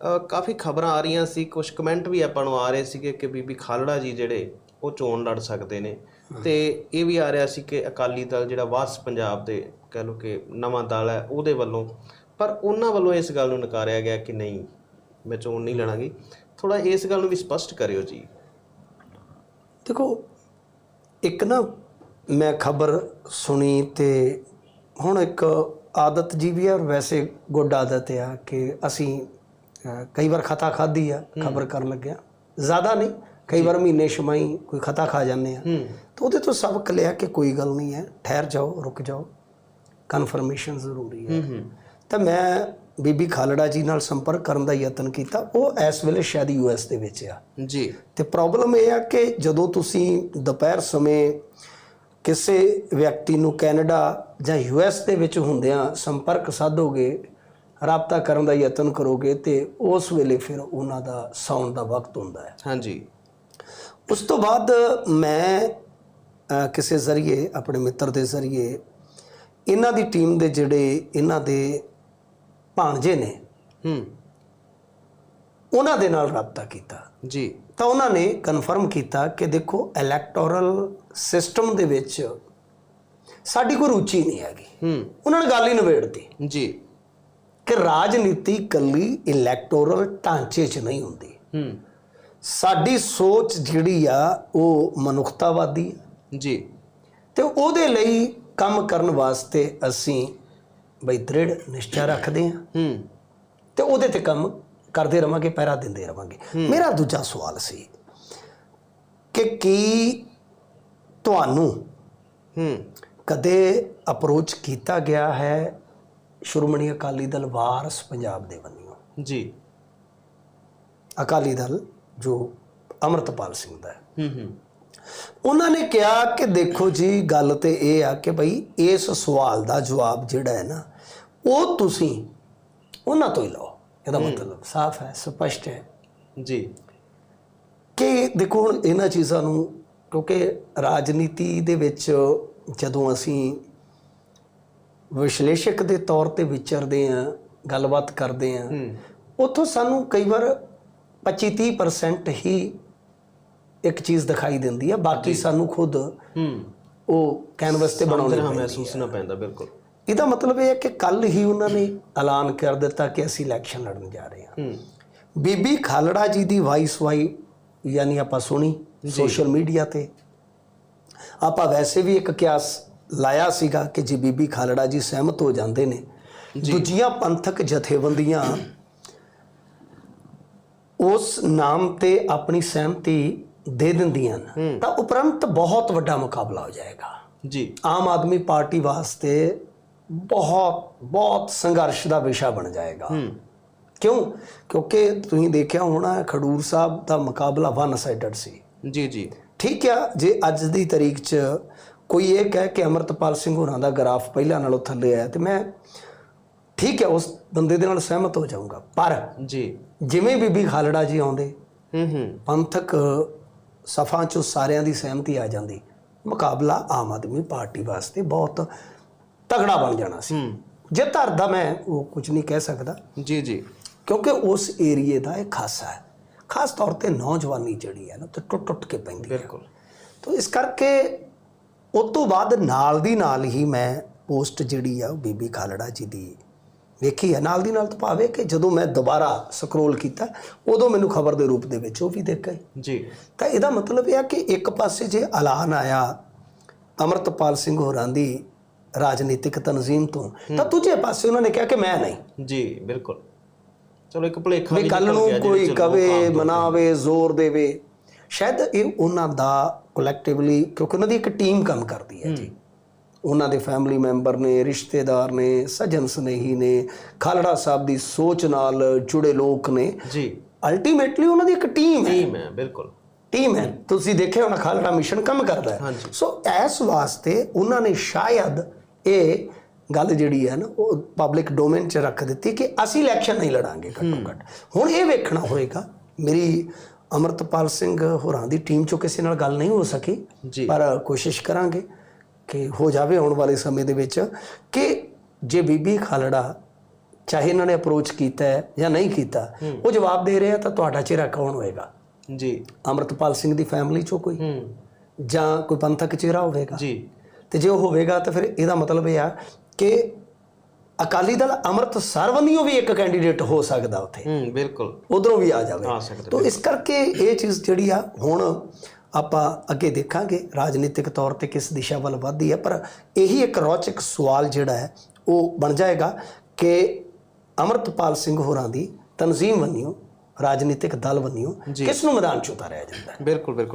ਕਾਫੀ ਖਬਰਾਂ ਆ ਰਹੀਆਂ ਸੀ ਕੁਝ ਕਮੈਂਟ ਵੀ ਆਪਾਂ ਨੂੰ ਆ ਰਹੇ ਸੀਗੇ ਕਿ ਬੀਬੀ ਖਾਲੜਾ ਜੀ ਜਿਹੜੇ ਉਹ ਚੋਣ ਲੜ ਸਕਦੇ ਨੇ। ਤੇ ਇਹ ਵੀ ਆ ਰਿਹਾ ਸੀ ਕਿ ਅਕਾਲੀ ਦਲ ਜਿਹੜਾ ਵਾਸ ਪੰਜਾਬ ਦੇ ਕਹਿ ਲਓ ਕਿ ਨਵਾਂ ਦਲ ਹੈ, ਉਹਦੇ ਵੱਲੋਂ, ਪਰ ਉਹਨਾਂ ਵੱਲੋਂ ਇਸ ਗੱਲ ਨੂੰ ਨਕਾਰਿਆ ਗਿਆ ਕਿ ਨਹੀਂ, ਮੈਂ ਚੋਣ ਨਹੀਂ ਲੜਾਂਗੀ। ਥੋੜਾ ਇਸ ਗੱਲ ਨੂੰ ਵੀ ਸਪਸ਼ਟ ਕਰਿਓ ਜੀ। ਦੇਖੋ, ਇੱਕ ਨਾ ਮੈਂ ਖਬਰ ਸੁਣੀ ਤੇ ਹੁਣ ਇੱਕ ਆਦਤ ਜੀ ਵੀ ਆ ਵੈਸੇ ਗੁੱਡ ਆਦਤ ਆ ਕਿ ਅਸੀਂ ਕਈ ਵਾਰ ਖਤਾ ਖਾਦੀ ਆ ਖਬਰ ਕਰਨ ਲੱਗਿਆ। ਜ਼ਿਆਦਾ ਨਹੀਂ ਕਈ ਵਾਰ ਮਹੀਨੇ ਛਮਾਈ ਕੋਈ ਖਤਾ ਖਾ ਜਾਂਦੇ ਆ। ਤਾਂ ਉਹਦੇ ਤੋਂ ਸਬਕ ਲਿਆ ਕਿ ਕੋਈ ਗੱਲ ਨਹੀਂ ਹੈ ਠਹਿਰ ਜਾਓ ਰੁਕ ਜਾਓ। ਕਨਫਰਮੇਸ਼ਨ ਜ਼ਰੂਰੀ ਹੈ। ਹੂੰ ਤਾਂ ਮੈਂ ਬੀਬੀ ਖਾਲੜਾ ਜੀ ਨਾਲ ਸੰਪਰਕ ਕਰਨ ਦਾ ਯਤਨ ਕੀਤਾ। ਉਹ ਇਸ ਵੇਲੇ ਸ਼ਾਇਦ ਯੂਐਸ ਦੇ ਵਿੱਚ ਆ। ਜੀ। ਤੇ ਪ੍ਰੋਬਲਮ ਇਹ ਆ ਕਿ ਜਦੋਂ ਤੁਸੀਂ ਦੁਪਹਿਰ ਸਮੇਂ ਕਿਸੇ ਵਿਅਕਤੀ ਨੂੰ ਕੈਨੇਡਾ ਜਾਂ ਯੂਐਸ ਦੇ ਵਿੱਚ ਹੁੰਦਿਆਂ ਸੰਪਰਕ ਸਾਧੋਗੇ ਰਾਬਤਾ ਕਰਨ ਦਾ ਯਤਨ ਕਰੋਗੇ ਤੇ ਉਸ ਵੇਲੇ ਫਿਰ ਉਹਨਾਂ ਦਾ ਸੌਣ ਦਾ ਵਕਤ ਹੁੰਦਾ ਹੈ। ਹਾਂਜੀ। ਉਸ ਤੋਂ ਬਾਅਦ ਮੈਂ ਕਿਸੇ ਜ਼ਰੀਏ ਆਪਣੇ ਮਿੱਤਰ ਦੇ ਜ਼ਰੀਏ ਇਹਨਾਂ ਦੀ ਟੀਮ ਦੇ ਜਿਹੜੇ ਇਹਨਾਂ ਦੇ ਭਾਣਜੇ ਨੇ ਹੂੰ। ਉਹਨਾਂ ਦੇ ਨਾਲ ਰਾਬਤਾ ਕੀਤਾ। ਜੀ। ਤਾਂ ਉਹਨਾਂ ਨੇ ਕਨਫਰਮ ਕੀਤਾ ਕਿ ਦੇਖੋ ਇਲੈਕਟੋਰਲ ਸਿਸਟਮ ਦੇ ਵਿੱਚ ਸਾਡੀ ਕੋਈ ਰੁਚੀ ਨਹੀਂ ਹੈਗੀ। ਹੂੰ। ਉਹਨਾਂ ਨੇ ਗੱਲ ਹੀ ਨਿਬੇੜਤੀ ਜੀ। ਕਿ ਰਾਜਨੀਤੀ ਕੱਲੀ ਇਲੈਕਟੋਰਲ ਢਾਂਚੇ 'ਚ ਨਹੀਂ ਹੁੰਦੀ। ਹੂੰ। ਸਾਡੀ ਸੋਚ ਜਿਹੜੀ ਆ ਉਹ ਮਨੁੱਖਤਾਵਾਦੀ ਆ। ਜੀ। ਤੇ ਉਹਦੇ ਲਈ ਕੰਮ ਕਰਨ ਵਾਸਤੇ ਅਸੀਂ ਬਈ ਦ੍ਰਿੜ ਨਿਸ਼ਚਾ ਰੱਖਦੇ ਹਾਂ ਹੂੰ। ਤੇ ਉਹਦੇ ਤੇ ਕੰਮ ਕਰਦੇ ਰਵਾਂਗੇ ਪਹਿਰਾ ਦਿੰਦੇ ਰਵਾਂਗੇ। ਮੇਰਾ ਦੂਜਾ ਸਵਾਲ ਸੀ ਕਿ ਕੀ ਤੁਹਾਨੂੰ ਹੂੰ। ਕਦੇ ਅਪਰੋਚ ਕੀਤਾ ਗਿਆ ਹੈ ਸ਼੍ਰੋਮਣੀ ਅਕਾਲੀ ਦਲ ਵਾਰਸ ਪੰਜਾਬ ਦੇ ਵੱਲੋਂ। ਜੀ। ਅਕਾਲੀ ਦਲ ਜੋ ਅਮਰਤਪਾਲ ਸਿੰਘ ਦਾ ਹੈ। ਹੂੰ ਹੂੰ। ਉਹਨਾਂ ਨੇ ਕਿਹਾ ਕਿ ਦੇਖੋ ਜੀ ਗੱਲ ਤੇ ਇਹ ਆ ਕਿ ਭਈ ਇਸ ਸਵਾਲ ਦਾ ਜਵਾਬ ਜਿਹੜਾ ਹੈ ਨਾ ਉਹ ਤੁਸੀਂ ਉਹਨਾਂ ਤੋਂ ਹੀ ਲਓ। ਇਹਦਾ ਮਤਲਬ ਸਾਫ਼ ਹੈ ਸਪਸ਼ਟ ਹੈ। ਜੀ। ਕਿ ਦੇਖੋ ਹੁਣ ਇਹਨਾਂ ਚੀਜ਼ਾਂ ਨੂੰ ਕਿਉਂਕਿ ਰਾਜਨੀਤੀ ਦੇ ਵਿੱਚ ਜਦੋਂ ਅਸੀਂ ਵਿਸ਼ਲੇਸ਼ਕ ਦੇ ਤੌਰ ਤੇ ਵਿਚਰਦੇ ਆ ਗੱਲਬਾਤ ਕਰਦੇ ਆ ਹੂੰ। ਉੱਥੋਂ ਸਾਨੂੰ ਕਈ ਵਾਰ 25-30% ਹੀ ਇੱਕ ਚੀਜ਼ ਦਿਖਾਈ ਦਿੰਦੀ ਆ ਬਾਕੀ ਸਾਨੂੰ ਖੁਦ ਹੂੰ। ਉਹ ਕੈਨਵਸ ਤੇ ਬਣਾਉਣੀ ਪੈਂਦੀ ਮਹਿਸੂਸ ਨਾ ਪੈਂਦਾ ਬਿਲਕੁਲ। ਇਹਦਾ ਮਤਲਬ ਇਹ ਹੈ ਕਿ ਕੱਲ ਹੀ ਉਹਨਾਂ ਨੇ ਐਲਾਨ ਕਰ ਦਿੱਤਾ ਕਿ ਅਸੀਂ ਇਲੈਕਸ਼ਨ ਲੜਨ ਜਾ ਰਹੇ ਹਾਂ। ਹੂੰ। ਬੀਬੀ ਖਾਲੜਾ ਜੀ ਦੀ ਵਾਇਸ ਵਾਈ ਯਾਨੀ ਆਪਾਂ ਸੁਣੀ ਸੋਸ਼ਲ ਮੀਡੀਆ ਤੇ। ਆਪਾਂ ਵੈਸੇ ਵੀ ਇੱਕ ਕਿਆਸ ਲਾਇਆ ਸੀਗਾ ਕਿ ਜੇ ਬੀਬੀ ਖਾਲੜਾ ਜੀ ਸਹਿਮਤ ਹੋ ਜਾਂਦੇ ਨੇ ਦੂਜੀਆਂ ਪੰਥਕ ਜਥੇਬੰਦੀਆਂ ਉਸ ਨਾਮ ਤੇ ਆਪਣੀ ਸਹਿਮਤੀ ਦੇ ਦਿੰਦੀਆਂ ਤਾਂ ਉਪਰੰਤ ਬਹੁਤ ਵੱਡਾ ਮੁਕਾਬਲਾ ਹੋ ਜਾਏਗਾ। ਜੀ। ਆਮ ਆਦਮੀ ਪਾਰਟੀ ਵਾਸਤੇ ਬਹੁਤ ਬਹੁਤ ਸੰਘਰਸ਼ ਦਾ ਵਿਸ਼ਾ ਬਣ ਜਾਏਗਾ। ਕਿਉਂ? ਕਿਉਂਕਿ ਤੁਸੀਂ ਦੇਖਿਆ ਹੋਣਾ ਖਡੂਰ ਸਾਹਿਬ ਦਾ ਮੁਕਾਬਲਾ ਵਨ ਸਾਈਡਡ ਸੀ। ਜੀ ਜੀ। ਠੀਕ ਆ ਜੇ ਅੱਜ ਦੀ ਤਾਰੀਖ 'ਚ ਕੋਈ ਇਹ ਕਹਿ ਕਿ ਅਮਰਤਪਾਲ ਸਿੰਘ ਹੋਰਾਂ ਦਾ ਗ੍ਰਾਫ ਪਹਿਲਾਂ ਨਾਲੋਂ ਥੱਲੇ ਆਇਆ ਤੇ ਮੈਂ ਠੀਕ ਹੈ ਉਸ ਬੰਦੇ ਦੇ ਨਾਲ ਸਹਿਮਤ ਹੋ ਜਾਊਂਗਾ। ਪਰ ਜੀ। ਜਿਵੇਂ ਬੀਬੀ ਖਾਲੜਾ ਜੀ ਆਉਂਦੇ ਹੂੰ ਹੂੰ। ਪੰਥਕ ਸਫਾ 'ਚੋਂ ਸਾਰਿਆਂ ਦੀ ਸਹਿਮਤੀ ਆ ਜਾਂਦੀ। ਮੁਕਾਬਲਾ ਆਮ ਆਦਮੀ ਪਾਰਟੀ ਵਾਸਤੇ ਬਹੁਤ ਤਗੜਾ ਬਣ ਜਾਣਾ ਸੀ। ਜੇ ਧਰਦਾ ਮੈਂ ਉਹ ਕੁਝ ਨਹੀਂ ਕਹਿ ਸਕਦਾ। ਜੀ ਜੀ। ਕਿਉਂਕਿ ਉਸ ਏਰੀਏ ਦਾ ਇਹ ਖਾਸਾ ਹੈ। ਖਾਸ ਤੌਰ ਤੇ ਨੌਜਵਾਨੀ ਜਿਹੜੀ ਹੈ ਨਾ ਤੇ ਟੁੱਟ ਟੁੱਟ ਕੇ ਪੈਂਦੀ ਹੈ। ਬਿਲਕੁਲ। ਤਾਂ ਇਸ ਕਰਕੇ ਉਸ ਤੋਂ ਬਾਅਦ ਨਾਲ ਦੀ ਨਾਲ ਹੀ ਮੈਂ ਪੋਸਟ ਜਿਹੜੀ ਆ ਉਹ ਬੀਬੀ ਖਾਲੜਾ ਜੀ ਦੀ ਵੇਖੀ ਹੈ ਨਾਲ ਦੀ ਨਾਲ ਤਾਂ ਭਾਵੇਂ ਕਿ ਜਦੋਂ ਮੈਂ ਦੁਬਾਰਾ ਸਕਰੋਲ ਕੀਤਾ ਉਦੋਂ ਮੈਨੂੰ ਖਬਰ ਦੇ ਰੂਪ ਦੇ ਵਿੱਚ ਉਹ ਵੀ ਦਿਖ ਗਈ ਜੀ। ਤਾਂ ਇਹਦਾ ਮਤਲਬ ਇਹ ਆ ਕਿ ਇੱਕ ਪਾਸੇ ਜੇ ਐਲਾਨ ਆਇਆ ਅਮਰਤਪਾਲ ਸਿੰਘ ਹੋਰਾਂ ਦੀ ਰਾਜਨੀਤਿਕ ਤਨਜ਼ੀਮ ਤੋਂ ਤਾਂ ਦੂਜੇ ਪਾਸੇ ਉਹਨਾਂ ਨੇ ਕਿਹਾ ਕਿ ਮੈਂ ਨਹੀਂ। ਜੀ ਬਿਲਕੁਲ। ਚਲੋ ਇੱਕ ਭੁਲੇਖਾ ਵੀ ਕੱਲ ਨੂੰ ਕੋਈ ਕਵੇ ਮਨਾਵੇ ਜ਼ੋਰ ਦੇਵੇ। ਸ਼ਾਇਦ ਇਹ ਉਹਨਾਂ ਦਾ ਕਲੈਕਟਿਵਲੀ ਕਿਉਂਕਿ ਉਹਨਾਂ ਦੀ ਇੱਕ ਟੀਮ ਕੰਮ ਕਰਦੀ ਹੈ ਜੀ। ਉਹਨਾਂ ਦੇ ਫੈਮਿਲੀ ਮੈਂਬਰ ਨੇ ਰਿਸ਼ਤੇਦਾਰ ਨੇ ਸੱਜਣ ਸਨੇਹੀ ਨੇ ਖਾਲੜਾ ਸਾਹਿਬ ਦੀ ਸੋਚ ਨਾਲ ਜੁੜੇ ਲੋਕ ਨੇ। ਜੀ। ਅਲਟੀਮੇਟਲੀ ਉਹਨਾਂ ਦੀ ਇੱਕ ਟੀਮ ਹੈ। ਟੀਮ ਹੈ ਬਿਲਕੁਲ। ਟੀਮ ਹੈ। ਤੁਸੀਂ ਦੇਖਿਆ ਹੋਣਾ ਖਾਲੜਾ ਮਿਸ਼ਨ ਕੰਮ ਕਰਦਾ ਹੈ। ਸੋ ਇਸ ਵਾਸਤੇ ਉਹਨਾਂ ਨੇ ਸ਼ਾਇਦ ਇਹ ਗੱਲ ਜਿਹੜੀ ਹੈ ਨਾ ਉਹ ਪਬਲਿਕ ਡੋਮੇਨ 'ਚ ਰੱਖ ਦਿੱਤੀ ਕਿ ਅਸੀਂ ਇਲੈਕਸ਼ਨ ਨਹੀਂ ਲੜਾਂਗੇ ਘੱਟੋ ਘੱਟ। ਹੁਣ ਇਹ ਵੇਖਣਾ ਹੋਏਗਾ ਮੇਰੀ ਅਮਰਤਪਾਲ ਸਿੰਘ ਹੋਰਾਂ ਦੀ ਟੀਮ 'ਚੋਂ ਕਿਸੇ ਨਾਲ ਗੱਲ ਨਹੀਂ ਹੋ ਸਕੀ। ਪਰ ਕੋਸ਼ਿਸ਼ ਕਰਾਂਗੇ ਕਿ ਹੋ ਜਾਵੇ ਆਉਣ ਵਾਲੇ ਸਮੇਂ ਦੇ ਵਿੱਚ ਕਿ ਜੇ ਬੀਬੀ ਖਾਲੜਾ ਚਾਹੇ ਇਹਨਾਂ ਨੇ ਅਪਰੋਚ ਕੀਤਾ ਹੈ ਜਾਂ ਨਹੀਂ ਕੀਤਾ ਉਹ ਜਵਾਬ ਦੇ ਰਿਹਾ ਤਾਂ ਤੁਹਾਡਾ ਚਿਹਰਾ ਕੌਣ ਹੋਏਗਾ? ਜੀ। ਅਮਰਤਪਾਲ ਸਿੰਘ ਦੀ ਫੈਮਿਲੀ ਚੋਂ ਕੋਈ? ਜਾਂ ਕੋਈ ਪੰਥਕ ਚਿਹਰਾ ਹੋਵੇਗਾ? ਜੀ। ਤੇ ਜੇ ਉਹ ਹੋਵੇਗਾ ਤਾਂ ਫਿਰ ਇਹਦਾ ਮਤਲਬ ਇਹ ਆ ਕਿ ਅਕਾਲੀ ਦਲ ਅੰਮ੍ਰਿਤਸਰ ਵੱਲੋਂ ਵੀ ਇੱਕ ਕੈਂਡੀਡੇਟ ਹੋ ਸਕਦਾ ਉੱਥੇ। ਹੂੰ ਬਿਲਕੁਲ। ਉਧਰੋਂ ਵੀ ਆ ਜਾਵੇ। ਆ ਸਕਦਾ ਤੋ ਇਸ ਕਰਕੇ ਇਹ ਚੀਜ਼ ਜਿਹੜੀ ਆ ਹੁਣ ਆਪਾਂ ਅੱਗੇ ਦੇਖਾਂਗੇ ਰਾਜਨੀਤਿਕ ਤੌਰ ਤੇ ਕਿਸ ਦਿਸ਼ਾ ਵੱਲ ਵਧਦੀ ਹੈ ਪਰ ਇਹੀ ਇੱਕ ਰੌਚਕ ਸਵਾਲ ਜਿਹੜਾ ਹੈ ਉਹ ਬਣ ਜਾਏਗਾ ਕਿ ਅਮਰਤਪਾਲ ਸਿੰਘ ਹੋਰਾਂ ਦੀ ਤਨਜ਼ੀਮ ਵੱਲੋਂ ਰਾਜਨੀਤਿਕ ਦਲ ਵੱਲੋਂ ਕਿਸ ਨੂੰ ਮੈਦਾਨ 'ਚ ਉਤਾਰਿਆ ਜਾਂਦਾ ਹੈ? ਬਿਲਕੁਲ ਬਿਲਕੁਲ।